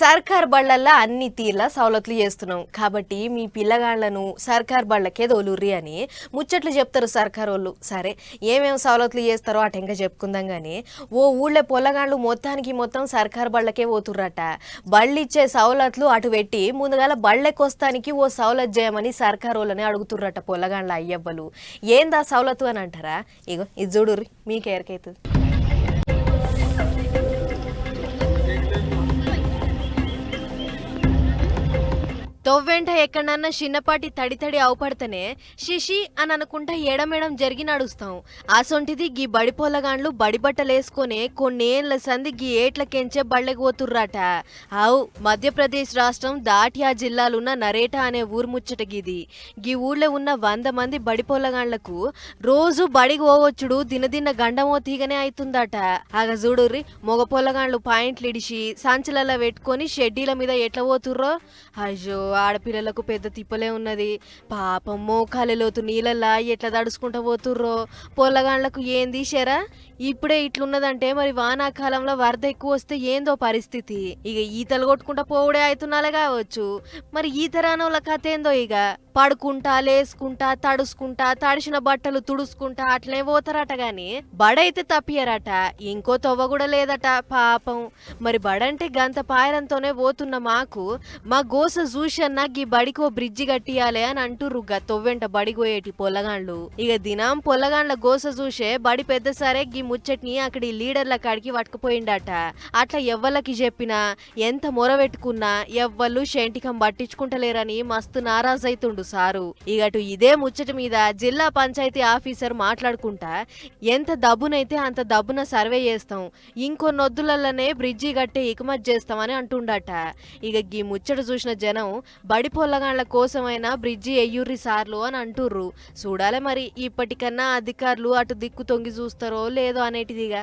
సర్కార్ బళ్ళల్లో అన్ని తీర్ల సవలతులు చేస్తున్నాం. కాబట్టి మీ పిల్లగాళ్ళను సర్కార్ బళ్ళకే తోలుర్రి అని ముచ్చట్లు చెప్తారు సర్కార్ వాళ్ళు. సరే ఏమేమి సవలతులు చేస్తారో అటు ఇంకా చెప్పుకుందాం కానీ ఓ ఊళ్ళో పొల్లగాళ్ళు మొత్తానికి మొత్తం సర్కార్ బళ్ళకే పోతుర్రట. బళ్ళు ఇచ్చే సవలతులు అటు పెట్టి ముందుగాల బళ్ళెక్కొస్తానికి ఓ సవలత్ చేయమని సర్కార్ వాళ్ళని అడుగుతుర్రట పొల్లగాళ్ళ అయ్యవ్వలు. ఏందా సవలతు అని అంటారా? ఇగో ఇది చూడుర్రి మీకు తొవ్వెంట ఎక్కడన్నా చిన్నపాటి తడి తడి అవుపడితేనే శిషి అని అనుకుంటా ఎడమేడం జరిగి నడుస్తాం. అసొంటిది గీ బడి పొలగాండ్లు బడి బట్టలేసుకొని కొన్నేళ్ళ సంది గీ ఏట్లకెంచే బళ్ళకి పోతుర్రాట. అవు మధ్యప్రదేశ్ రాష్ట్రం దాటియా జిల్లాలున్న నరేటా అనే ఊరు ముచ్చట గిది. గీ ఊళ్ళో ఉన్న వంద మంది బడి పొలగాండ్లకు రోజు బడికి పోవచ్చుడు దినదిన గండమో తీగనే అవుతుందట ఆగ చూడుర్రి మగ పొలగాండ్లు పాయింట్లు ఇడిచి సంచులలో పెట్టుకొని షెడ్డీల మీద ఎట్లా పోతుర్రో? అయ్యో ఆడపిల్లలకు పెద్ద తిప్పలే ఉన్నది. పాపం మోకాలలోతు నీళ్ళల్లా ఎట్లా తడుచుకుంటా పోతుర్రో? పొల్లగాండ్లకు ఏం తీశారా ఇప్పుడే ఇట్లున్నదంటే మరి వానాకాలంలో వరద ఎక్కువ వస్తే ఏందో పరిస్థితి. ఇక ఈతలు కొట్టుకుంటా పోవుడే అవుతున్నాలే కావచ్చు. మరి ఈత రానోళ్ళ కథ ఏందో ఇక పడుకుంటా లేసుకుంటా తడుసుకుంటా తడిసిన బట్టలు తుడుచుకుంటా అట్లనే పోతారట గాని బడైతే తప్పియరట ఇంకో తవ్వ కూడా లేదట పాపం. మరి బడంటే గంత పాయరంతోనే పోతున్న మాకు. మా గోస కన్నా గీ బడికి ఓ బ్రిడ్జి కట్టియాలే అని అంటుర్రు గా తొవ్వెంట బడిగోయేటి పొల్లగాండ్లు ఇక దినం పొల్లగాండ్ల గోస చూసే బడి పెద్ద సరే గీ ముచ్చట్ని అక్కడి లీడర్ల కాడికి పట్టుకుపోయిండట. అట్లా ఎవ్వలకి చెప్పినా ఎంత మొరబెట్టుకున్నా ఎవ్వళ్ళు షెంటికం పట్టించుకుంటలేరని మస్తు నారాజైతుండు సారు. ఇగటు ఇదే ముచ్చట మీద జిల్లా పంచాయతీ ఆఫీసర్ మాట్లాడుకుంటా ఎంత దబ్బునైతే అంత దబ్బున సర్వే చేస్తాం ఇంకో నొద్దులల్లనే బ్రిడ్జి కట్టే ఇకమత్ చేస్తామని అంటుండట. ఇక గీ ముచ్చట చూసిన జనం బడి పొల్లగాండ్ల కోసమైనా బ్రిడ్జి ఎయ్యుర్రి సార్లు అని అంటుర్రు. చూడాలి మరి ఇప్పటికన్నా అధికారులు అటు దిక్కు తొంగి చూస్తారో లేదో అనేటిదిగా.